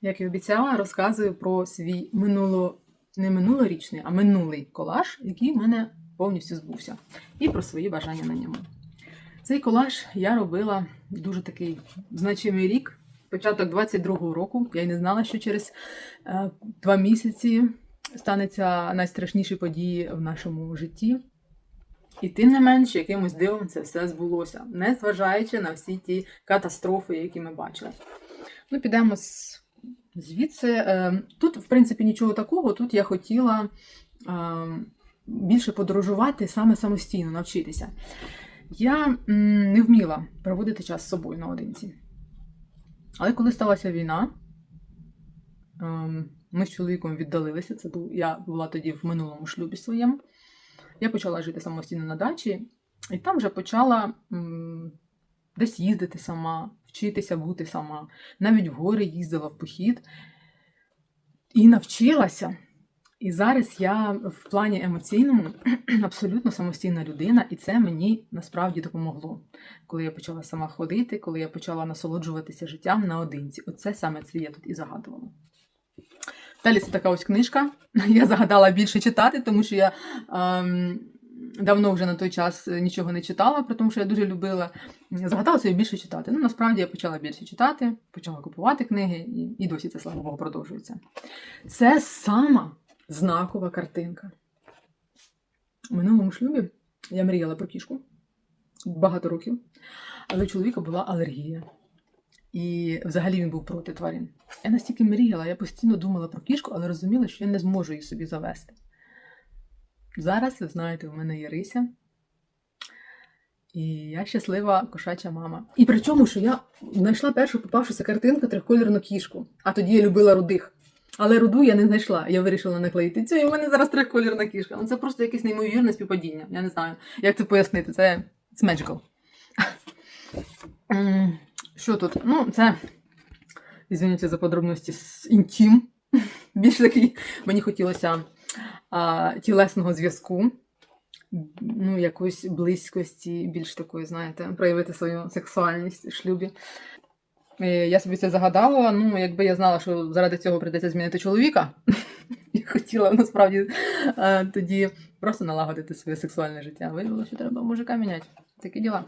Як і обіцяла, розказую про свій минуло... не минулорічний, а минулий колаж, який в мене повністю збувся, і про свої бажання на ньому. Цей колаж я робила дуже такий значимий рік, початок 22-го року. Я й не знала, що через е, два місяці станеться найстрашніші події в нашому житті. І тим не менш, якимось дивом це все збулося, незважаючи на всі ті катастрофи, які ми бачили. Ну, підемо з... звідси. Е, Тут, в принципі, нічого такого. Тут я хотіла е, більше подорожувати саме самостійно, навчитися. Я не вміла проводити час з собою наодинці. Але коли сталася війна, ем, ми з чоловіком віддалилися. Це був, я була тоді в минулому шлюбі своєму. Я почала жити самостійно на дачі, і там вже почала десь їздити сама, вчитися бути сама. Навіть в гори їздила в похід і навчилася. І зараз я в плані емоційному абсолютно самостійна людина, і це мені насправді допомогло. Коли я почала сама ходити, коли я почала насолоджуватися життям наодинці. Оце саме це я тут і загадувала. Далі це така ось книжка. Я загадала більше читати, тому що я ем, давно вже на той час нічого не читала, при тому що я дуже любила. Загадала собі більше читати. Ну, насправді я почала більше читати, почала купувати книги, і, і досі це, слава Богу, продовжується. Це сама знакова картинка. У минулому шлюбі я мріяла про кішку багато років, але у чоловіка була алергія. І взагалі він був проти тварин. Я настільки мріяла, я постійно думала про кішку, але розуміла, що я не зможу її собі завести. Зараз, ви знаєте, у мене є. І я щаслива кошача мама. І при чому, що я знайшла першу попавшуся картинку трьохкольорну кішку, а тоді я любила рудих. Але руду я не знайшла. Я вирішила наклеїти цю, і в мене зараз трьохкольорна кішка. Ну це просто якесь неймовірне співпадіння. Я не знаю, як це пояснити. Це it's magical. Що тут? Ну, це, извините за подробності, з інтім. Більш такий, мені хотілося а, тілесного зв'язку, ну, якоїсь близькості, більш такої, знаєте, проявити свою сексуальність у шлюбі. Е, Я собі це загадала. Ну, якби я знала, що заради цього прийдеться змінити чоловіка, я хотіла насправді е, тоді просто налагодити своє сексуальне життя. Виявилося, що треба мужика міняти. Такі діла.